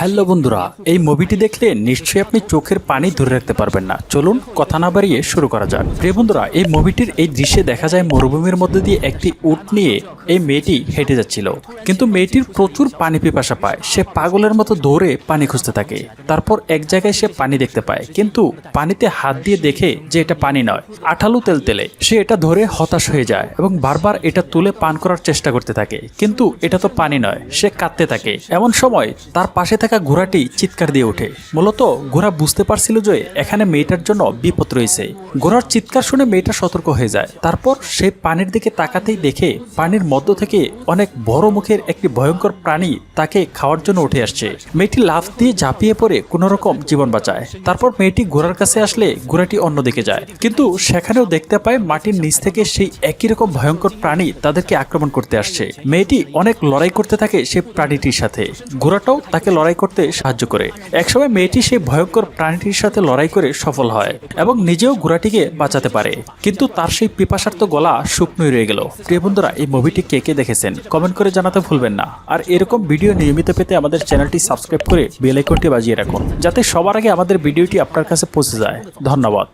Hello বন্ধুরা, এই মুভিটি দেখলে নিশ্চয়ই আপনি চোখের পানি ধরে রাখতে পারবেন না। চলুন, কথা না বাড়িয়ে শুরু করা যাক। প্রিয় বন্ধুরা, এই মুভিটির এই দৃশ্যে দেখা যায় মরুভূমির মধ্যে দিয়ে একটি উট নিয়ে এই মেয়েটি হেঁটে যাচ্ছিল। কিন্তু মেয়েটির প্রচুর পানি পিপাসা পায়। সে পাগলের মতো দৌড়ে পানি খুঁজতে থাকে। তারপর এক জায়গায় সে পানি দেখতে পায়। কিন্তু পানিতে হাত দিয়ে দেখে যে এটা পানি নয়, আঠালো তেল তেলে। সে এটা ধরে হতাশ হয়ে যায় এবং বারবার এটা তুলে পান করার চেষ্টা করতে থাকে। কিন্তু এটা তো পানি নয়, সে কাঁদতে থাকে। এমন সময় তার পাশে থাকা ঘোড়াটি চিৎকার দিয়ে ওঠে। মূলত ঘোড়া বুঝতে পারছিল যে এখানে মেয়েটার জন্য বিপদ রয়েছে। ঘোড়ার চিৎকার শুনে মেয়েটা সতর্ক হয়ে যায়। তারপর সে পানির দিকে তাকাতেই দেখে পানির মধ্য থেকে অনেক বড় মুখের একটি ভয়ঙ্কর প্রাণী তাকে খাওয়ার জন্য উঠে আসছে। মেয়েটি লাফ দিয়ে ঝাঁপিয়ে পড়ে কোনো রকম জীবন বাঁচায়। তারপর মেয়েটি ঘোড়ার কাছে আসলে ঘোড়াটি অন্যদিকে যায়। কিন্তু সেখানেও দেখতে পায় মাটির নিচ থেকে সেই একই রকম ভয়ঙ্কর প্রাণী তাদেরকে আক্রমণ করতে আসছে। মেয়েটি অনেক লড়াই করতে থাকে সেই প্রাণীটির সাথে। ঘোড়াটাও তাকে লড়াই করতে সাহায্য করে। একসময় মেয়েটি সেই ভয়ঙ্কর প্রাণীটির সাথে লড়াই করে সফল হয় এবং নিজেও ঘোড়াটিকে বাঁচাতে পারে। কিন্তু তার সেই পিপাসার্থ গলা শুকনোই রয়ে গেল। প্রিয় বন্ধুরা, এই মুভিটি কে কে দেখেছেন? কমেন্ট করে জানাতে ভুলবেন না। আর এরকম ভিডিও নিয়মিত পেতে আমাদের চ্যানেলটি সাবস্ক্রাইব করে বেল আইকনটি বাজিয়ে রাখুন, যাতে সবার আগে আমাদের ভিডিওটি আপনার কাছে পৌঁছে যায়। ধন্যবাদ।